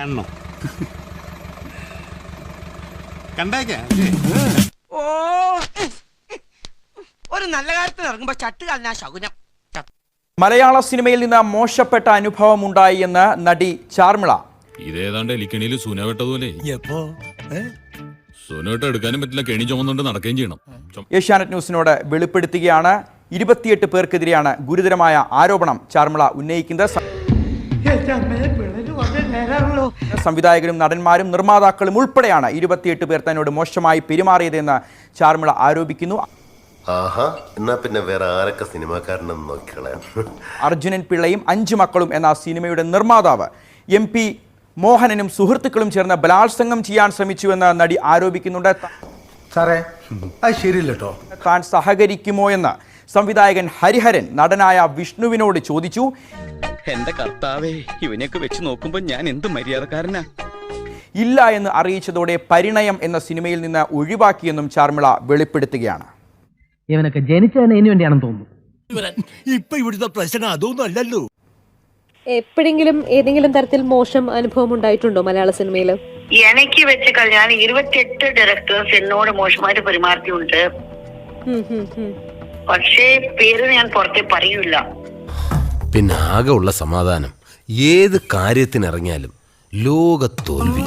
കാണണം കണ്ടേക്കാം. ഓ ഒരു നല്ല കാര്യത്തിൽ ഇറങ്ങുമ്പോ ചട്ട് കളഞ്ഞ ശകുനം. മലയാള സിനിമയിൽ നിന്ന് മോശപ്പെട്ട അനുഭവം ഉണ്ടായി എന്ന് നടി ചാർമിള. ഇതേതാണ്ട് എലിക്കണിയിൽ സുനവെട്ടതുപോലെ എപ്പോ? സുന വെട്ട എടുക്കാനും പറ്റില്ല കെണി ചുമന്നുകൊണ്ട് നടക്കുകയും ചെയ്യണം. ഏഷ്യാനെറ്റ് ന്യൂസിനോട് വെളിപ്പെടുത്തുകയാണ്. ഇരുപത്തിയെട്ട് പേർക്കെതിരെയാണ് ഗുരുതരമായ ആരോപണം ചാർമിള ഉന്നയിക്കുന്നത്. സംവിധായകരും നടന്മാരും നിർമ്മാതാക്കളും ഉൾപ്പെടെയാണ് ഇരുപത്തിയെട്ട് പേർ തന്നോട് മോശമായി പെരുമാറിയതെന്ന് ചാർമിള ആരോപിക്കുന്നു. ആഹാ എന്നാ പിന്നെ വേറെ ആരൊക്കെ സിനിമാക്കാരനെന്ന് നോക്കിക്കളയാം അർജുനൻ പിള്ളയും അഞ്ചു മക്കളും എന്ന സിനിമയുടെ നിർമ്മാതാവ് എം പി മോഹനനും സുഹൃത്തുക്കളും ചേർന്ന് ബലാത്സംഗം ചെയ്യാൻ ശ്രമിച്ചുവെന്ന് നടി ആരോപിക്കുന്നുണ്ട്. സാറേ അത് ശരിയല്ല കേട്ടോ താൻ സഹകരിക്കുമോ എന്ന് സംവിധായകൻ ഹരിഹരൻ നടനായ വിഷ്ണുവിനോട് ചോദിച്ചു. എന്റെ കർത്താവേ ഇവനെയൊക്കെ വെച്ച് നോക്കുമ്പോ ഞാൻ എന്ത് മര്യാദക്കാരനാ? ഇല്ല എന്ന് അറിയിച്ചതോടെ പരിണയം എന്ന സിനിമയിൽ നിന്ന് ഒഴിവാക്കിയെന്നും ചാർമിള വെളിപ്പെടുത്തുകയാണ്. ഇവനൊക്കെ ജനിച്ചതിന് ഇനി വേണ്ടിയാണെന്ന് തോന്നുന്നു. ഇപ്പൊ ഇവിടുത്തെ പ്രശ്നം അതൊന്നും അല്ലല്ലോ. എപ്പോഴെങ്കിലും ഏതെങ്കിലും തരത്തിൽ മോശം അനുഭവം ഉണ്ടായിട്ടുണ്ടോ മലയാള സിനിമയിൽ എനിക്ക് വെച്ച് കഴിഞ്ഞാൽ ഇരുപത്തിയെട്ട് ഡയറക്ടേഴ്സ് എന്നോട് മോശമായിട്ട് പെരുമാറിയിട്ടുണ്ട്. പക്ഷേ പേര് ഞാൻ പുറത്തെ പറയൂല പിന്നെ ആകെ ഉള്ള സമാധാനം. ഏത് കാര്യത്തിനിറങ്ങിയാലും ലോക തോൽവി.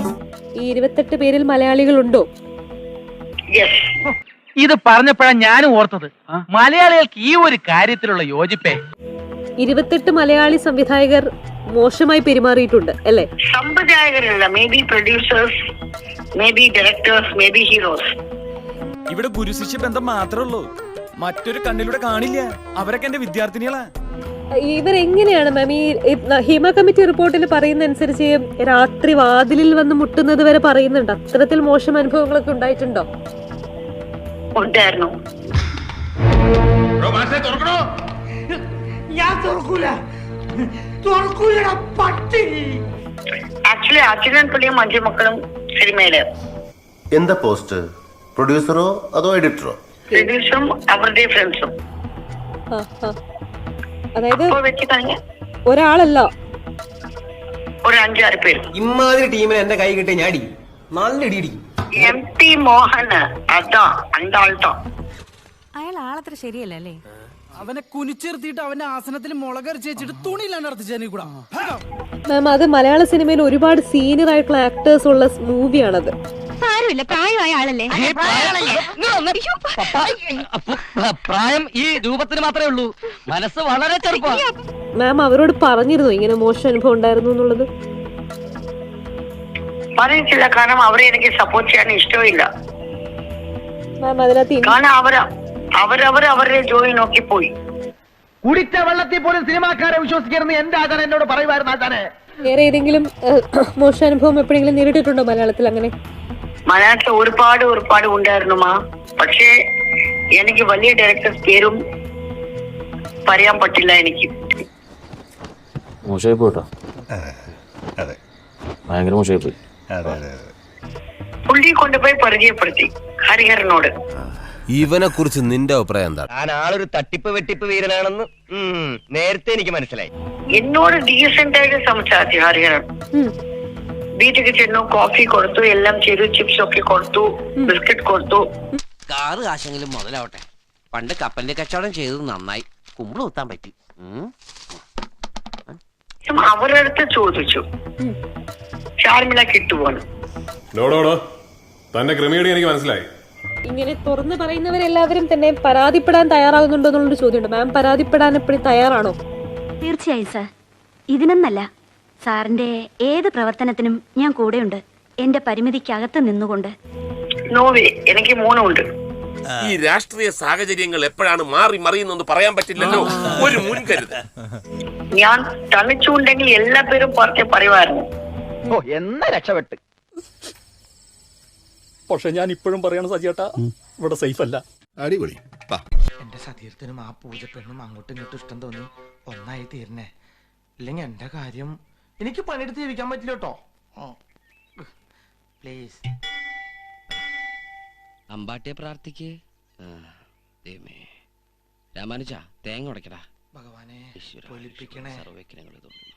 ഈ ഇരുപത്തെട്ട് പേരിൽ മലയാളികളുണ്ടോ? യെസ് ഇത് പറഞ്ഞപ്പോഴാണ് ഞാനും ഓർത്തത്. മലയാളികൾക്ക് ഈ ഒരു കാര്യത്തിലുള്ള യോജിപ്പേ. ഇരുപത്തെട്ട് മലയാളി സംവിധായകർ മോശമായി പെരുമാറിയിട്ടുണ്ട് അല്ലേ? സംവിധായകരല്ല maybe producers maybe directors maybe heroes ഇവിടെ ഗുരുശിഷ്യ ബന്ധം മാത്രമേ ഉള്ളൂ. മറ്റൊരു കണ്ണിലൂടെ കാണില്ല. അവരൊക്കെ എന്റെ വിദ്യാർത്ഥിനികളാ. ഇവരെങ്ങനെയാണ് മാം? ഈ ഹിമ കമ്മിറ്റി റിപ്പോർട്ടിൽ പറയുന്ന അനുസരിച്ച് രാത്രി വാതിലിൽ വന്ന് മുട്ടുന്നത് വരെ പറയുന്നുണ്ട്. അത്തരത്തിൽ മോശം അനുഭവങ്ങളൊക്കെ ഉണ്ടായിട്ടുണ്ടോ? ഉണ്ടായിരുന്നു. ആക്ച്വലി അച്ഛനും പിള്ളിയും അഞ്ചു മക്കളും സിനിമയിൽ. എന്താ പോസ്റ്റ്? പ്രൊഡ്യൂസറോ അതോ എഡിറ്ററോ? പ്രൊഡ്യൂസറും അവരുടെ ഫ്രണ്ട്സും. അതായത് ഒരാളല്ല. ഒരു അഞ്ചാറ് പേര്. ഇമ്മാതിരി ടീമിന് എന്റെ കൈ കിട്ടിയ ഞാടി. നല്ല ഇടി എം പി മോഹന് അതാ അണ്ടാൾട്ടോ അയാൾ ആളത്ര ശരിയല്ലേ അവനെ കുനിച്ചിരുത്തിയിട്ട് അവന്റെ ആസനത്തിൽ മുളകരച്ച് വെച്ചിട്ട് തുണിയിലാണ് നടത്തിച്ചു കൂടാ. മാം അത് മലയാള സിനിമയിൽ ഒരുപാട് സീനിയർ ആയിട്ടുള്ള ആക്ടേഴ്സ് ഉള്ള മൂവിയാണത് സാരമില്ല പ്രായമായ ആളല്ലേ? പ്രായം ഈ രൂപത്തിന് മാത്രമേ ഉള്ളൂ. മനസ്സ് വളരെ ചെറുപ്പം. മാം അവരോട് പറഞ്ഞിരുന്നു ഇങ്ങനെ മോശം അനുഭവം ഉണ്ടായിരുന്നു എന്നുള്ളത്? പറഞ്ഞിട്ടില്ല കാരണം അവരെ എനിക്ക് സപ്പോർട്ട് ചെയ്യാൻ ഇഷ്ടമില്ല. മാം അതിനകത്ത് കാരണം അവർ അവരവർ അവരുടെ ജോലി നോക്കി പോയി കുടിച്ച വെള്ളത്തിൽ പോലും സിനിമാക്കാരെ വിശ്വസിക്കരുന്ന് എന്റെ ആചാരം എന്നോട് പറയുമായിരുന്നു ആചാരെ. വേറെ ഏതെങ്കിലും ഏഹ്, മോശം അനുഭവം എപ്പോഴെങ്കിലും നേരിട്ടിട്ടുണ്ടോ മലയാളത്തിൽ അങ്ങനെ? മലയാളത്തിൽ ഒരുപാട് ഒരുപാട് ഉണ്ടായിരുന്നു മാ. പക്ഷേ എനിക്ക് വലിയ ഡയറക്ടേഴ്സ് പേരും പറയാൻ പറ്റില്ല എനിക്ക്. മോശമായി പോട്ടോ അതെ. ഭയങ്കര മോശമായി പോയി. അതെ അതെ അതെ. പുള്ളി കൊണ്ടുപോയി പരിചയപ്പെടുത്തി ഹരിഹരനോട്. ഇവനെ കുറിച്ച് നിന്റെ അഭിപ്രായം എന്താ ഞാൻ ആളൊരു തട്ടിപ്പ് വെട്ടിപ്പ് വീരനാണെന്ന് നേരത്തെ എനിക്ക് മനസ്സിലായി. എന്നോട് ഡീസെന്റ് ആയിട്ട് സംസാരിച്ചു ഹരിഹരൻ. വീട്ടിൽ ചെന്നു കോഫി കൊടുത്തു എല്ലാം ചെയ്തു ചിപ്സ് ഒക്കെ കൊടുത്തു ബിസ്ക്കറ്റ് കൊടുത്തു. കാറ് കാശെങ്കിലും മുതലാവട്ടെ. പണ്ട് കപ്പലിന്റെ കച്ചവടം ചെയ്തത് നന്നായി. കുമ്പിൾ കുത്താൻ പറ്റി. അവരടുത്ത് ചോദിച്ചു. ചാർമിള കിട്ടുപോലെ തന്നെ തന്റെ ക്രമീടി എനിക്ക് മനസ്സിലായി. ഇങ്ങനെ തുറന്നു പറയുന്നവരെല്ലാവരും തന്നെ പരാതിപ്പെടാൻ തയ്യാറാകുന്നുണ്ടോ എന്നുള്ളൊരു ചോദ്യമുണ്ട്. മാം പരാതിപ്പെടാൻ എപ്പോഴും തയ്യാറാണോ? തീർച്ചയായും സാർ. ഇതിനൊന്നല്ല. സാറിന്റെ ഏത് പ്രവർത്തനത്തിനും ഞാൻ കൂടെയുണ്ട്. എന്റെ പരിമിതിക്കകത്ത് നിന്നുകൊണ്ട്. നോവി എനിക്ക് മൂന്നുണ്ട് ഈ രാഷ്ട്രീയ സാഹചര്യങ്ങൾ എപ്പോഴാണ് മാറി മറിയുന്നെന്ന് പറയാൻ പറ്റില്ലല്ലോ? ഒരു മുൻകരുത് ഞാൻ തണിച്ചുണ്ടെങ്കിൽ എല്ലാ പേരും പുറത്തെ പറയുമായിരുന്നു. ഓ എന്ന രക്ഷപ്പെട്ട്. പക്ഷെ ഞാൻ ഇപ്പോഴും പറയണ സജിയേട്ടാ ഇവിടെ സേഫ് അല്ല അടിപൊളി എന്റെ സതീർത്ഥനും ആ പൂജപ്പെണ്ണും അങ്ങോട്ടും ഇങ്ങോട്ടും ഇഷ്ടം തോന്നി ഒന്നായി തീരണേ ഇല്ലെങ്കിൽ എന്റെ കാര്യം എനിക്ക് പണിയെടുത്ത് ജീവിക്കാൻ പറ്റില്ല കേട്ടോ. പ്ലീസ് അമ്പാട്ടിയെ പ്രാർത്ഥിക്ക്. രാമാനുജ തേങ്ങ ഉടക്കടാ ഭഗവാനെ ഈശ്വര, പൊലിപ്പിക്കണേ. സർവജ്ഞനങ്ങൾ ഇതുകൊണ്ട്